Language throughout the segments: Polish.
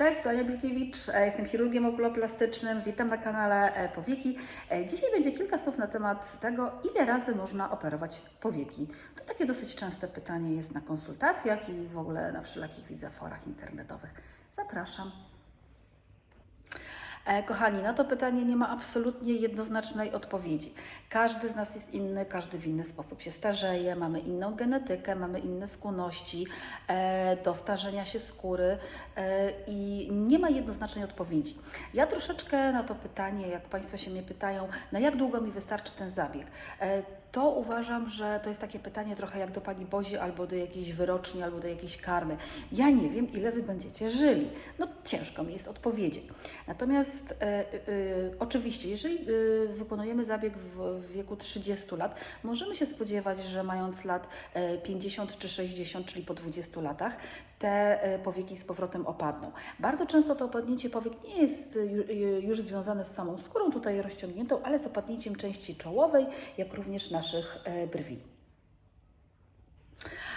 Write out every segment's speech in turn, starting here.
Cześć, to Ania Bilkiewicz, e, jestem chirurgiem okuloplastycznym, witam na kanale e, Powieki. E, Dzisiaj będzie kilka słów na temat tego, ile razy można operować powieki. To takie dosyć częste pytanie jest na konsultacjach i w ogóle na wszelakich widzę forach internetowych. Zapraszam. E, Kochani, na to pytanie nie ma absolutnie jednoznacznej odpowiedzi. Każdy z nas jest inny, każdy w inny sposób się starzeje, mamy inną genetykę, mamy inne skłonności e, do starzenia się skóry e, i nie ma jednoznacznej odpowiedzi. Ja troszeczkę na to pytanie, jak Państwo się mnie pytają, na jak długo mi wystarczy ten zabieg, to uważam, że to jest takie pytanie trochę jak do Pani Bozi albo do jakiejś wyroczni, albo do jakiejś karmy. Ja nie wiem, ile Wy będziecie żyli. No ciężko mi jest odpowiedzieć. Natomiast e, e, oczywiście, jeżeli e, wykonujemy zabieg w, w wieku 30 lat, możemy się spodziewać, że mając lat e, 50 czy 60, czyli po 20 latach, te e, powieki z powrotem opadną. Bardzo często to opadnięcie powiek nie jest e, e, już związane z samą skórą tutaj rozciągniętą, ale z opadnięciem części czołowej, jak również naszych brwi.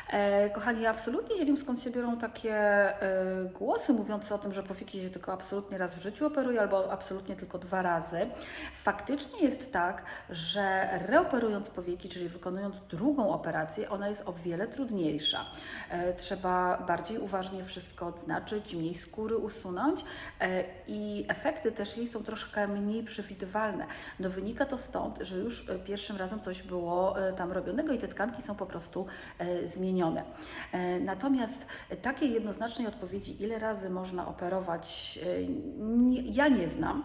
E, Kochani, ja absolutnie nie wiem skąd się biorą takie e, głosy mówiące o tym, że powieki się tylko absolutnie raz w życiu operuje albo absolutnie tylko dwa razy. Faktycznie jest tak, że reoperując powieki, czyli wykonując drugą operację, ona jest o wiele trudniejsza. E, Trzeba bardziej uważnie wszystko odznaczyć, mniej skóry usunąć i efekty też jej są troszkę mniej przewidywalne. No wynika to stąd, że już pierwszym razem coś było tam robionego i te tkanki są po prostu e, zmienione. E, Natomiast takiej jednoznacznej odpowiedzi, ile razy można operować, e, ja nie znam.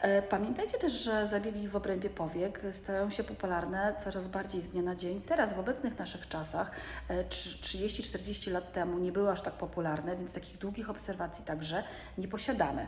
E, Pamiętajcie też, że zabiegi w obrębie powiek stają się popularne coraz bardziej z dnia na dzień. Teraz w obecnych naszych czasach, e, trzy- 30-40 lat temu, nie były aż tak popularne, więc takich długich obserwacji także nie posiadamy.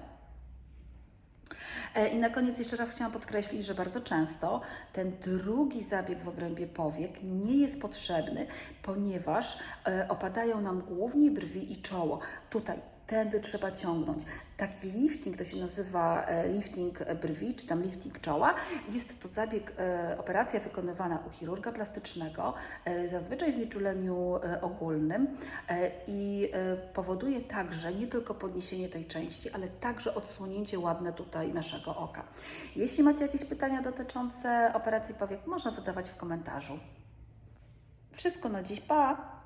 E, I na koniec jeszcze raz chciałam podkreślić, że bardzo często ten drugi zabieg w obrębie powiek nie jest potrzebny, ponieważ e, opadają nam głównie brwi i czoło. Tutaj tędy trzeba ciągnąć. Taki lifting, to się nazywa e, lifting brwi, czy tam lifting czoła. Jest to zabieg, e, operacja wykonywana u chirurga plastycznego, e, zazwyczaj w nieczuleniu e, ogólnym i powoduje także nie tylko podniesienie tej części, ale także odsłonięcie ładne tutaj naszego oka. Jeśli macie jakieś pytania dotyczące operacji powiek, można zadawać w komentarzu. Wszystko na dziś, pa!